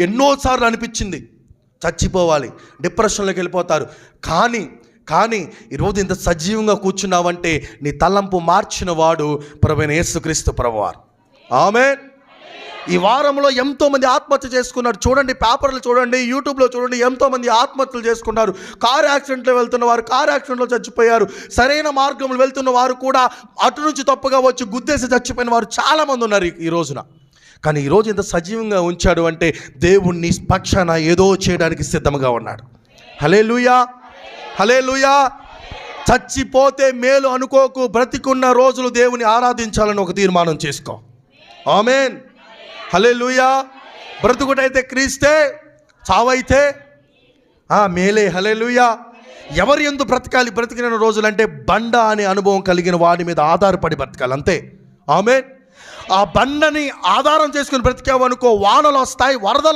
ఎన్నోసార్లు అనిపించింది. చచ్చిపోవాలి. డిప్రెషన్లోకి వెళ్ళిపోతారు. కానీ కానీ ఈరోజు ఇంత సజీవంగా కూర్చున్నావంటే నీ తలంపు మార్చిన వాడు ప్రభువైన యేసుక్రీస్తు ప్రభువారు. ఆమె ఈ వారంలో ఎంతోమంది ఆత్మహత్య చేసుకున్నారు. చూడండి పేపర్లు చూడండి యూట్యూబ్లో చూడండి ఎంతోమంది ఆత్మహత్యలు చేసుకున్నారు. కార్ యాక్సిడెంట్లో వెళ్తున్న వారు కార్ యాక్సిడెంట్లో చచ్చిపోయారు. సరైన మార్గంలో వెళ్తున్న వారు కూడా అటు నుంచి తప్పుగా వచ్చి గుద్దేసి చచ్చిపోయిన వారు చాలామంది ఉన్నారు ఈ రోజున. కానీ ఈరోజు ఇంత సజీవంగా ఉంచాడు అంటే దేవుణ్ణి పక్షాన ఏదో చేయడానికి సిద్ధంగా ఉన్నాడు. హలే లూయా హలే లూయా చచ్చిపోతే మేలు అనుకోకు బ్రతికున్న రోజులు దేవుని ఆరాధించాలని ఒక తీర్మానం చేసుకో. ఆమెన్. హలే లూయా బ్రతుకుటైతే క్రీస్తే చావైతే ఆ మేలే. హలే లూయా ఎవరి ఎందు బ్రతకాలి బ్రతికిన రోజులంటే బండ అనే అనుభవం కలిగిన వాడి మీద ఆధారపడి బ్రతకాలి అంతే. ఆమెన్. ఆ బండని ఆధారం చేసుకుని బ్రతికావనుకో వానలు వస్తాయి వరదలు